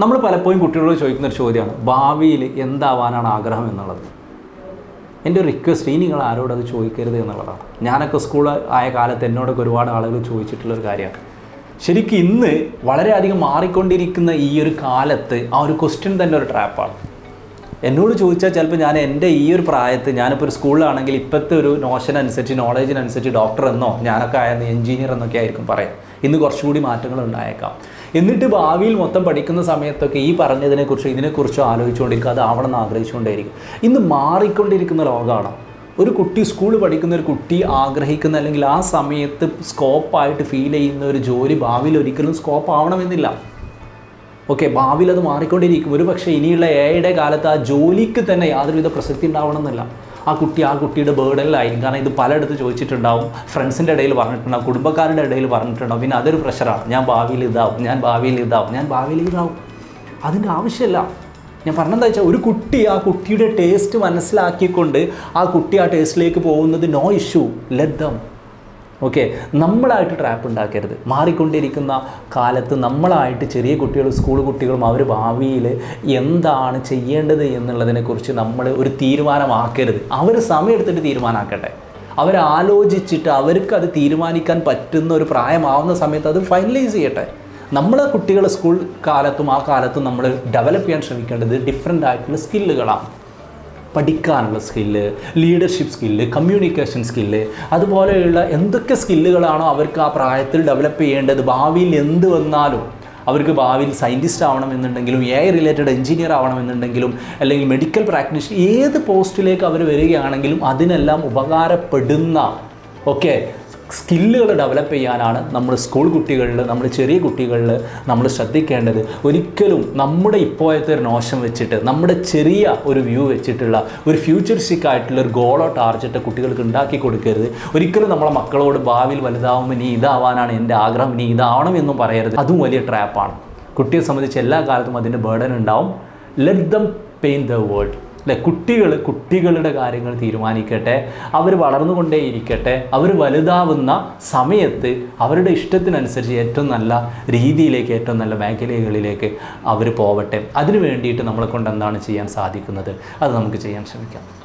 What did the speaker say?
നമ്മൾ പലപ്പോഴും കുട്ടികളോട് ചോദിക്കുന്ന ഒരു ചോദ്യമാണ് ഭാവിയിൽ എന്താവാനാണ് ആഗ്രഹം എന്നുള്ളത്. എന്റെ ഒരു റിക്വസ്റ്റ് ഇനി നിങ്ങൾ ആരോടും അത് ചോദിക്കരുത് എന്നുള്ളതാണ്. ഞാനൊക്കെ സ്കൂൾ ആയ കാലത്ത് എന്നോടൊക്കെ ഒരുപാട് ആളുകൾ ചോദിച്ചിട്ടുള്ളൊരു കാര്യമാണ്. ശരിക്കും ഇന്ന് വളരെയധികം മാറിക്കൊണ്ടിരിക്കുന്ന ഈ ഒരു കാലത്ത് ആ ഒരു ക്വസ്റ്റ്യൻ തന്നെ ഒരു ട്രാപ്പാണ് എന്നോട് ചോദിച്ചാൽ ചിലപ്പോൾ ഞാൻ എന്റെ ഈ ഒരു പ്രായത്ത് ഞാനിപ്പോൾ ഒരു സ്കൂളിലാണെങ്കിൽ ഇപ്പോഴത്തെ ഒരു നോഷൻ അനുസരിച്ച് നോളേജിനനുസരിച്ച് ഡോക്ടർ എന്നോ ഞാനൊക്കെ ആയെന്ന് എഞ്ചിനീയർ എന്നൊക്കെ ആയിരിക്കും പറയാം. ഇന്ന് കുറച്ചുകൂടി മാറ്റങ്ങൾ ഉണ്ടായേക്കാം. എന്നിട്ട് ഭാവിയിൽ മൊത്തം പഠിക്കുന്ന സമയത്തൊക്കെ ഈ പറഞ്ഞതിനെക്കുറിച്ചോ ഇതിനെക്കുറിച്ചോ ആലോചിച്ചുകൊണ്ടിരിക്കുക. അത് ആവണം എന്ന് ആഗ്രഹിച്ചുകൊണ്ടേയിരിക്കും. ഇന്ന് മാറിക്കൊണ്ടിരിക്കുന്ന ലോകമാണ്. ഒരു കുട്ടി സ്കൂൾ പഠിക്കുന്ന ഒരു കുട്ടി ആഗ്രഹിക്കുന്ന അല്ലെങ്കിൽ ആ സമയത്ത് സ്കോപ്പായിട്ട് ഫീൽ ചെയ്യുന്ന ഒരു ജോലി ഭാവിയിൽ ഒരിക്കലും സ്കോപ്പ് ആവണമെന്നില്ല ഓക്കെ ഭാവിയിൽ അത് മാറിക്കൊണ്ടിരിക്കും. ഒരു പക്ഷേ ഇനിയുള്ള എയുടെ കാലത്ത് ആ ജോലിക്ക് തന്നെ യാതൊരുവിധ പ്രസക്തി ഉണ്ടാവണമെന്നില്ല. ആ കുട്ടി ആ കുട്ടിയുടെ ബേർഡനിലായിരിക്കും. കാരണം ഇത് പലയിടത്ത് ചോദിച്ചിട്ടുണ്ടാവും. ഫ്രണ്ട്സിന്റെ ഇടയിൽ പറഞ്ഞിട്ടുണ്ടാവും. കുടുംബക്കാരുടെ ഇടയിൽ പറഞ്ഞിട്ടുണ്ടാവും. പിന്നെ അതൊരു പ്രഷറാണ്. ഞാൻ ഭാവിയിൽ ഇതാവും. ഞാൻ ഭാവിയിൽ ഇതാവും. ഞാൻ ഭാവിയിൽ ഇതാവും. അതിന്റെ ആവശ്യമില്ല. ഞാൻ പറഞ്ഞെന്താ വെച്ചാൽ ഒരു കുട്ടി ആ കുട്ടിയുടെ ടേസ്റ്റ് മനസ്സിലാക്കിക്കൊണ്ട് ആ കുട്ടി ആ ടേസ്റ്റിലേക്ക് പോകുന്നത് no issue let them okay നമ്മളായിട്ട് ട്രാപ്പ് ഉണ്ടാക്കരുത്. മാറിക്കൊണ്ടിരിക്കുന്ന കാലത്ത് നമ്മളായിട്ട് ചെറിയ കുട്ടികളും സ്കൂൾ കുട്ടികളും അവർ ഭാവിയിൽ എന്താണ് ചെയ്യേണ്ടത് എന്നുള്ളതിനെക്കുറിച്ച് നമ്മൾ ഒരു തീരുമാനമാക്കരുത്. അവർ സമയമെടുത്തിട്ട് തീരുമാനമാക്കട്ടെ. അവരാലോചിച്ചിട്ട് അവർക്ക് അത് തീരുമാനിക്കാൻ പറ്റുന്ന ഒരു പ്രായമാവുന്ന സമയത്ത് അത് ഫൈനലൈസ് ചെയ്യട്ടെ. നമ്മളെ കുട്ടികൾ സ്കൂൾ കാലത്തും ആ കാലത്തും നമ്മൾ ഡെവലപ്പ് ചെയ്യാൻ ശ്രമിക്കേണ്ടത് ഡിഫറെന്റ് ആയിട്ടുള്ള സ്കില്ലുകളാണ് പഠിക്കാനുള്ള skill leadership skill communication skill അതുപോലെയുള്ള എന്തൊക്കെ സ്കില്ലുകളാണോ അവർക്ക് ആ പ്രായത്തിൽ ഡെവലപ്പ് ചെയ്യേണ്ടത് ഭാവിയിൽ എന്ത് വന്നാലും അവർക്ക് ഭാവിയിൽ സയന്റിസ്റ്റ് ആവണമെന്നുണ്ടെങ്കിലും എ റിലേറ്റഡ് എഞ്ചിനീയർ ആവണമെന്നുണ്ടെങ്കിലും അല്ലെങ്കിൽ മെഡിക്കൽ പ്രാക്ടീഷണർ ഏത് പോസ്റ്റിലേക്ക് അവർ വരികയാണെങ്കിലും അതിനെല്ലാം ഉപകാരപ്പെടുന്ന ഓക്കെ സ്കില്ലുകൾ ഡെവലപ്പ് ചെയ്യാനാണ് നമ്മൾ സ്കൂൾ കുട്ടികളിൽ നമ്മൾ ചെറിയ കുട്ടികളിൽ നമ്മൾ ശ്രദ്ധിക്കേണ്ടത്. ഒരിക്കലും നമ്മുടെ ഇപ്പോഴത്തെ ഒരു നോശം വെച്ചിട്ട് നമ്മുടെ ചെറിയ ഒരു വ്യൂ വെച്ചിട്ടുള്ള ഒരു ഫ്യൂച്ചറിസ്റ്റിക് ആയിട്ടുള്ള ഒരു ഗോളോ ടാർജറ്റ് കുട്ടികൾക്ക് ഉണ്ടാക്കി കൊടുക്കരുത്. ഒരിക്കലും നമ്മളെ മക്കളോട് ഭാവിയിൽ വലുതാവുമ്പോൾ നീ ഇതാവാനാണ് എന്റെ ആഗ്രഹം നീ ഇതാവണം എന്നും പറയരുത്. അതും വലിയ ട്രാപ്പാണ് കുട്ടിയെ സംബന്ധിച്ച് എല്ലാ കാലത്തും അതിന്റെ ബേർഡൻ ഉണ്ടാവും. Let them pain the world അല്ലെ? കുട്ടികൾ കുട്ടികളുടെ കാര്യങ്ങൾ തീരുമാനിക്കട്ടെ അവർ വളർന്നുകൊണ്ടേയിരിക്കട്ടെ അവർ വലുതാവുന്ന സമയത്ത് അവരുടെ ഇഷ്ടത്തിനനുസരിച്ച് ഏറ്റവും നല്ല രീതിയിലേക്ക് ഏറ്റവും നല്ല മേഖലകളിലേക്ക് അവർ പോവട്ടെ. അതിനു വേണ്ടിയിട്ട് നമ്മളെ കൊണ്ട് എന്താണ് ചെയ്യാൻ സാധിക്കുന്നത്? അത് നമുക്ക് ചെയ്യാൻ ശ്രമിക്കാം.